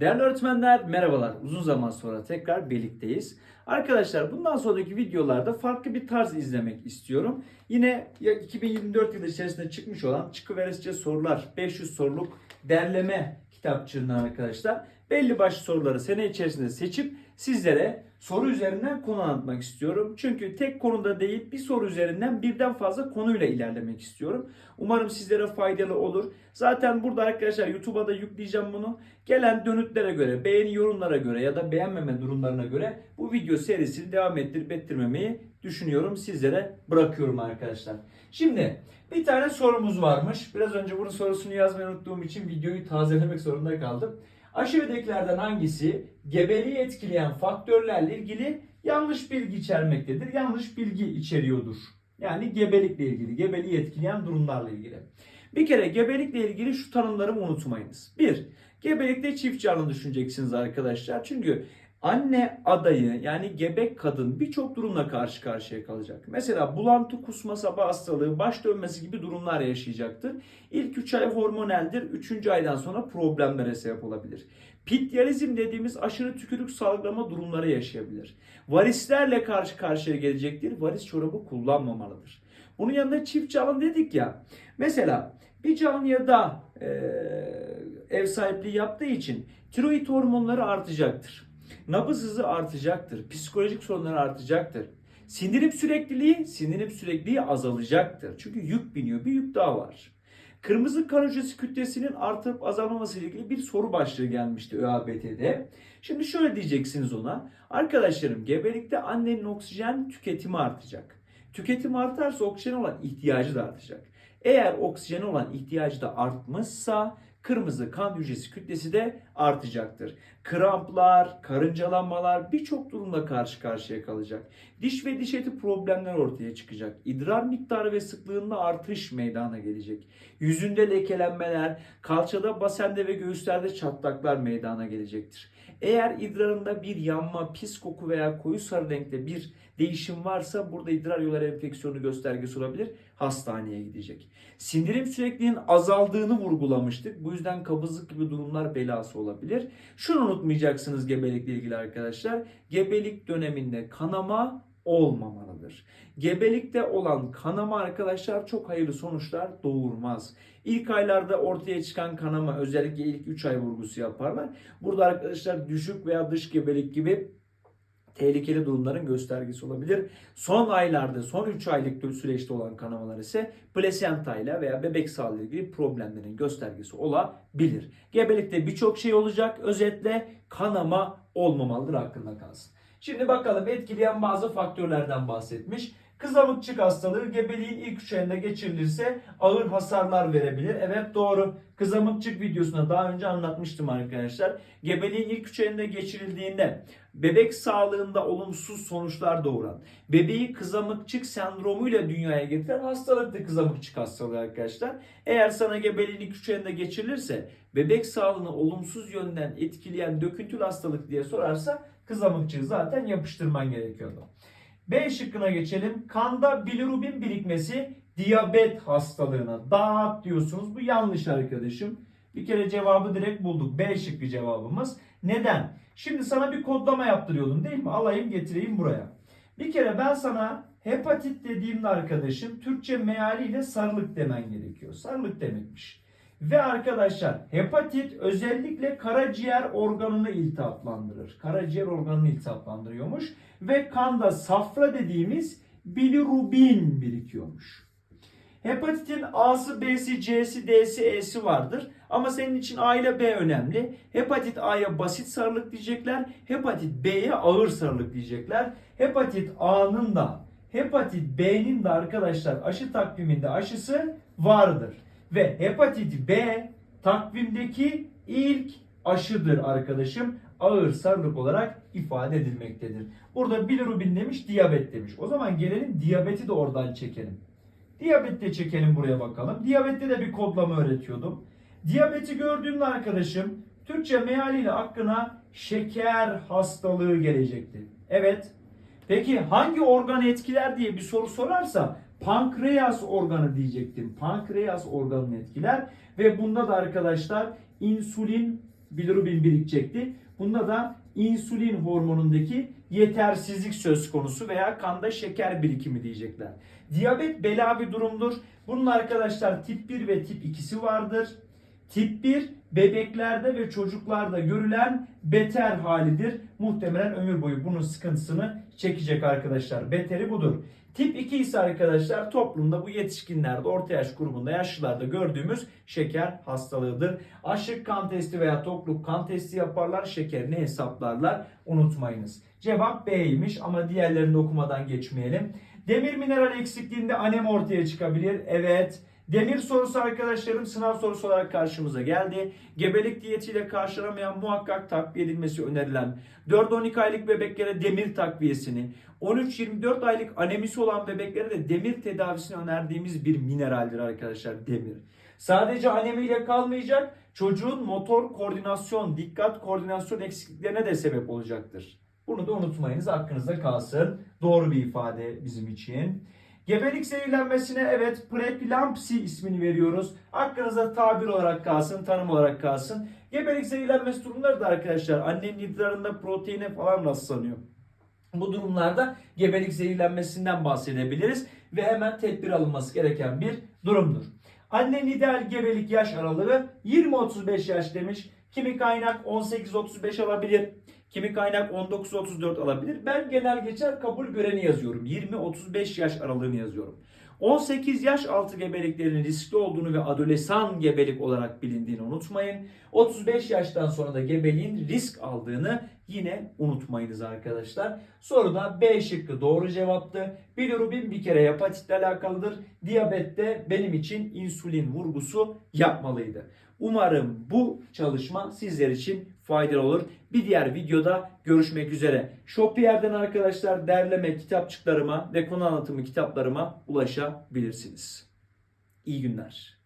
Değerli öğretmenler merhabalar. Uzun zaman sonra tekrar birlikteyiz. Arkadaşlar bundan sonraki videolarda farklı bir tarz izlemek istiyorum. Yine ya 2024 yılı içerisinde çıkmış olan Çıkıverisçe Sorular 500 soruluk derleme kitapçığından arkadaşlar belli başlı soruları sene içerisinde seçip sizlere soru üzerinden konu anlatmak istiyorum. Çünkü tek konuda değil bir soru üzerinden birden fazla konuyla ilerlemek istiyorum. Umarım sizlere faydalı olur. Zaten burada arkadaşlar YouTube'a da yükleyeceğim bunu. Gelen dönütlere göre, beğeni yorumlara göre ya da beğenmeme durumlarına göre bu video serisini devam ettirip ettirmemeyi düşünüyorum. Sizlere bırakıyorum arkadaşlar. Şimdi bir tane sorumuz varmış. Biraz önce bunun sorusunu yazmayı unuttuğum için videoyu tazelemek zorunda kaldım. Aşağıdakilerden hangisi gebeliği etkileyen faktörlerle ilgili yanlış bilgi içermektedir? Yanlış bilgi içeriyordur. Yani gebelikle ilgili, gebeliği etkileyen durumlarla ilgili. Bir kere gebelikle ilgili şu tanımlarımı unutmayınız. Bir, gebelikte çift canlı düşüneceksiniz arkadaşlar. Çünkü anne adayı yani gebek kadın birçok durumla karşı karşıya kalacak. Mesela bulantı, kusma, sabah hastalığı, baş dönmesi gibi durumlar yaşayacaktır. İlk 3 ay hormoneldir. 3. aydan sonra problemlere sebep olabilir. Pityalizm dediğimiz aşırı tükürük salgılama durumları yaşayabilir. Varislerle karşı karşıya gelecektir. Varis çorabı kullanmamalıdır. Bunun yanında çift canlı dedik ya. Mesela bir canlıya da e, ev sahipliği yaptığı için tiroid hormonları artacaktır. Nabız hızı artacaktır. Psikolojik sorunlar artacaktır. Sindirim sürekliliği, sindirim sürekliliği azalacaktır. Çünkü yük biniyor. Bir yük daha var. Kırmızı kan hücresi kütlesinin artıp azalmaması ile ilgili bir soru başlığı gelmişti ÖABT'de. Şimdi şöyle diyeceksiniz ona. Arkadaşlarım gebelikte annenin oksijen tüketimi artacak. Tüketim artarsa oksijen olan ihtiyacı da artacak. Eğer oksijen olan ihtiyacı da artmışsa kırmızı kan hücresi kütlesi de artacaktır. Kramplar, karıncalanmalar birçok durumla karşı karşıya kalacak. Diş ve diş eti problemler ortaya çıkacak. İdrar miktarı ve sıklığında artış meydana gelecek. Yüzünde lekelenmeler, kalçada, basende ve göğüslerde çatlaklar meydana gelecektir. Eğer idrarında bir yanma, pis koku veya koyu sarı renkte bir değişim varsa burada idrar yolları enfeksiyonu göstergesi olabilir. Hastaneye gidecek. Sindirim sürekliliğinin azaldığını vurgulamıştık. Bu yüzden kabızlık gibi durumlar belası olabilir. Şunu unutmayacaksınız gebelikle ilgili arkadaşlar. Gebelik döneminde kanama olmamalıdır. Gebelikte olan kanama arkadaşlar çok hayırlı sonuçlar doğurmaz. İlk aylarda ortaya çıkan kanama özellikle ilk 3 ay vurgusu yaparlar. Burada arkadaşlar düşük veya dış gebelik gibi tehlikeli durumların göstergesi olabilir. Son aylarda, son 3 aylık süreçte olan kanamalar ise plasenta ile veya bebek sağlığı ilgili problemlerin göstergesi olabilir. Gebelikte birçok şey olacak. Özetle kanama olmamalıdır hakkında kalsın. Şimdi bakalım etkileyen bazı faktörlerden bahsetmiş. Kızamıkçık hastalığı gebeliğin ilk 3 ayında geçirilirse ağır hasarlar verebilir. Evet doğru. Kızamıkçık videosunda daha önce anlatmıştım arkadaşlar. Gebeliğin ilk 3 ayında geçirildiğinde bebek sağlığında olumsuz sonuçlar doğuran, bebeği kızamıkçık sendromuyla dünyaya getiren hastalık da kızamıkçık hastalığı arkadaşlar. Eğer sana gebeliğin ilk 3 ayında geçirilirse bebek sağlığını olumsuz yönden etkileyen döküntülü hastalık diye sorarsa kızamıkçığı zaten yapıştırman gerekiyordu. B şıkkına geçelim. Kanda bilirubin birikmesi diyabet hastalığına. Dağıt diyorsunuz. Bu yanlış arkadaşım. Bir kere cevabı direkt bulduk. B şıkkı cevabımız. Neden? Şimdi sana bir kodlama yaptırıyordum değil mi? Alayım getireyim buraya. Bir kere ben sana hepatit dediğimde arkadaşım Türkçe mealiyle sarılık demen gerekiyor. Sarılık demekmiş. Ve arkadaşlar hepatit özellikle karaciğer organını iltihaplandırır. Karaciğer organını iltihaplandırıyormuş. Ve kanda safra dediğimiz bilirubin birikiyormuş. Hepatitin A'sı, B'si, C'si, D'si, E'si vardır. Ama senin için A ile B önemli. Hepatit A'ya basit sarılık diyecekler. Hepatit B'ye ağır sarılık diyecekler. Hepatit A'nın da hepatit B'nin de arkadaşlar aşı takviminde aşısı vardır. Ve hepatit B takvimdeki ilk aşıdır arkadaşım. Ağır sarılık olarak ifade edilmektedir. Burada bilirubin demiş, diyabet demiş. O zaman gelelim diyabeti de oradan çekelim. Diyabet de çekelim buraya bakalım. Diyabette de bir kodlama öğretiyordum. Diyabeti gördüğümde arkadaşım Türkçe mealiyle aklına şeker hastalığı gelecekti. Evet. Peki hangi organ etkiler diye bir soru sorarsa pankreas organı diyecektim. Pankreas organını etkiler ve bunda da arkadaşlar insülin bilirubin birikecekti. Bunda da insülin hormonundaki yetersizlik söz konusu veya kanda şeker birikimi diyecekler. Diyabet bela bir durumdur. Bunun arkadaşlar tip 1 ve tip 2'si vardır. Tip 1 bebeklerde ve çocuklarda görülen beter halidir. Muhtemelen ömür boyu bunun sıkıntısını çekecek arkadaşlar. Beteri budur. Tip 2 ise arkadaşlar toplumda bu yetişkinlerde, orta yaş grubunda, yaşlılarda gördüğümüz şeker hastalığıdır. Aşık kan testi veya tokluk kan testi yaparlar, şekerini hesaplarlar. Unutmayınız. Cevap B'ymiş ama diğerlerini okumadan geçmeyelim. Demir mineral eksikliğinde anem ortaya çıkabilir. Evet. Demir sorusu arkadaşlarım sınav sorusu olarak karşımıza geldi. Gebelik diyetiyle karşılanamayan muhakkak takviye edilmesi önerilen 4-12 aylık bebeklere demir takviyesini, 13-24 aylık anemisi olan bebeklere de demir tedavisini önerdiğimiz bir mineraldir arkadaşlar demir. Sadece anemiyle kalmayacak çocuğun motor koordinasyon, dikkat koordinasyon eksikliklerine de sebep olacaktır. Bunu da unutmayınız aklınızda kalsın. Doğru bir ifade bizim için. Gebelik zehirlenmesine evet preeklampsi ismini veriyoruz. Aklınızda tabir olarak kalsın, tanım olarak kalsın. Gebelik zehirlenmesi durumları da arkadaşlar annenin idrarında proteine falan rastlanıyor. Bu durumlarda gebelik zehirlenmesinden bahsedebiliriz ve hemen tedbir alınması gereken bir durumdur. Annenin ideal gebelik yaş aralığı 20-35 yaş demiş. Kimi kaynak 18-35 alabilir. Kimi kaynak 19-34 alabilir. Ben genel geçer kabul göreni yazıyorum. 20-35 yaş aralığını yazıyorum. 18 yaş altı gebeliklerin riskli olduğunu ve adolesan gebelik olarak bilindiğini unutmayın. 35 yaştan sonra da gebeliğin risk aldığını yine unutmayınız arkadaşlar. Soruda B şıkkı doğru cevaptı. Bilirubin bir kere hepatitle alakalıdır. Diyabette benim için insülin vurgusu yapmalıydı. Umarım bu çalışma sizler için faydalı olur. Bir diğer videoda görüşmek üzere. Shopier'den arkadaşlar derleme kitapçıklarıma ve konu anlatımı kitaplarıma ulaşabilirsiniz. İyi günler.